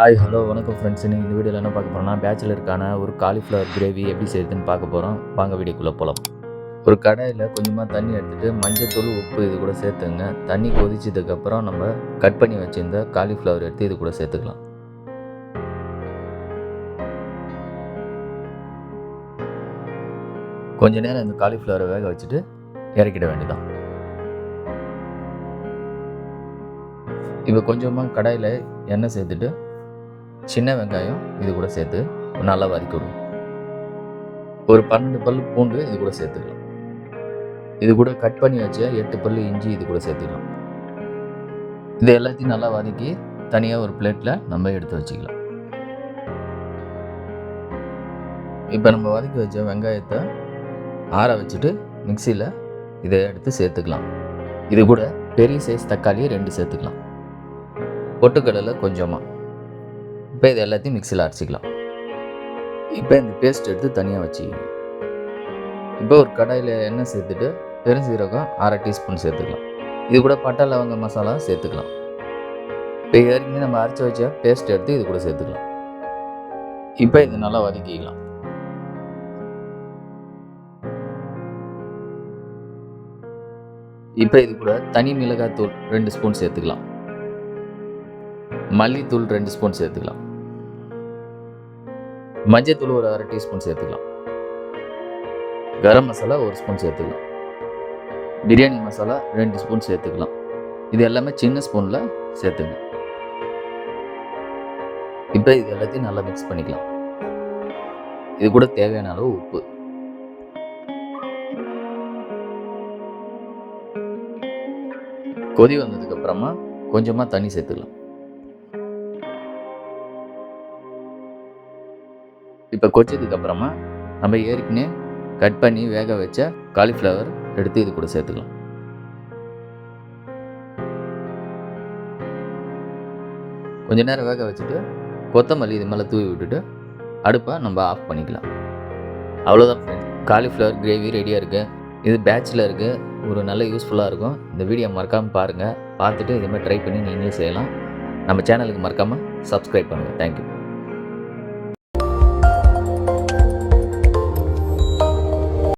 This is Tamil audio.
ஹாய் ஹலோ வணக்கம் ஃப்ரெண்ட்ஸ் நீங்கள் இந்த வீடியோவில் என்ன பார்க்க போகிறோம்னா பேச்சுலருக்கான ஒரு காலிஃப்ளவர் கிரேவி எப்படி செய்யுதுன்னு பார்க்க போகிறோம் வாங்க வீடியோக்குள்ளே போகலாம் ஒரு கடாயில் கொஞ்சமாக தண்ணி எடுத்துகிட்டு மஞ்சத்தூள் உப்பு இது கூட சேர்த்துங்க. தண்ணி கொதிச்சதுக்கப்புறம் நம்ம கட் பண்ணி வச்சுருந்த காலிஃப்ளவர் எடுத்து இது கூட சேர்த்துக்கலாம். கொஞ்ச நேரம் இந்த காலிஃப்ளவரை வேக வச்சுட்டு இறக்கிட வேண்டியதான் இப்போ கொஞ்சமாக கடாயில் எண்ணெய் சேர்த்துட்டு சின்ன வெங்காயம் இது கூட சேர்த்து நல்லா வதக்கிவிடும் ஒரு பன்னெண்டு பல் பூண்டு இது கூட சேர்த்துக்கலாம். இது கூட கட் பண்ணி வச்ச எட்டு பல் இஞ்சி இது கூட சேர்த்துக்கலாம். இது எல்லாத்தையும் நல்லா வதக்கி தனியாக ஒரு பிளேட்டில் நம்ம எடுத்து வச்சுக்கலாம். இப்போ நம்ம வதக்கி வச்ச வெங்காயத்தை ஆற வச்சுட்டு மிக்சியில் இதை எடுத்து சேர்த்துக்கலாம். இது கூட பெரிய சைஸ் தக்காளி ரெண்டு சேர்த்துக்கலாம். பொட்டுக்கடலை கொஞ்சமாக இப்போ இது எல்லாத்தையும் மிக்சியில் அரைச்சிக்கலாம் இப்போ இந்த பேஸ்ட் எடுத்து தனியாக வச்சுக்கணும் இப்போ ஒரு கடாயில் எண்ணெய் சேர்த்துட்டு பெருஞ்சீரகம் அரை டீஸ்பூன் சேர்த்துக்கலாம். இது கூட பட்டை லவங்க மசாலா சேர்த்துக்கலாம். இப்போ ஏற்கனவே நம்ம அரைச்சி வச்ச பேஸ்ட் எடுத்து இது கூட சேர்த்துக்கலாம். இப்போ இது நல்லா வதக்கிக்கலாம். இப்போ இது கூட தனி மிளகாய் தூள் ரெண்டு ஸ்பூன் சேர்த்துக்கலாம். மல்லித்தூள் ரெண்டு ஸ்பூன் சேர்த்துக்கலாம். மஞ்சத்தூள் ஒரு அரை டீஸ்பூன் சேர்த்துக்கலாம். கரம் மசாலா ஒரு ஸ்பூன் சேர்த்துக்கலாம். பிரியாணி மசாலா ரெண்டு ஸ்பூன் சேர்த்துக்கலாம். இது எல்லாமே சின்ன ஸ்பூனில் சேர்த்துங்க. இப்போ இது எல்லாத்தையும் நல்லா மிக்ஸ் பண்ணிக்கலாம். இது கூட தேவையான அளவு உப்பு. கொதி வந்ததுக்கப்புறமா கொஞ்சமாக தண்ணி சேர்த்துக்கலாம். இப்போ கொச்சதுக்கு அப்புறமா நம்ம ஏற்கனவே கட் பண்ணி வேக வச்ச காலிஃப்ளவர் எடுத்து இது கூட சேர்த்துக்கலாம். கொஞ்ச நேரம் வேக வச்சுட்டு கொத்தமல்லி இது மேலே தூவி விட்டுட்டு அடுப்பை நம்ம ஆஃப் பண்ணிக்கலாம். அவ்வளோதான் காலிஃப்ளவர் கிரேவி ரெடியாக இருக்குது இது பேட்சில் இருக்குது ஒரு நல்ல யூஸ்ஃபுல்லாக இருக்கும். இந்த வீடியோ மறக்காமல் பாருங்கள் பார்த்துட்டு இதுமாதிரி ட்ரை பண்ணி நீங்களும் செய்யலாம். நம்ம சேனலுக்கு மறக்காமல் சப்ஸ்கிரைப் பண்ணுங்கள் தேங்க்யூ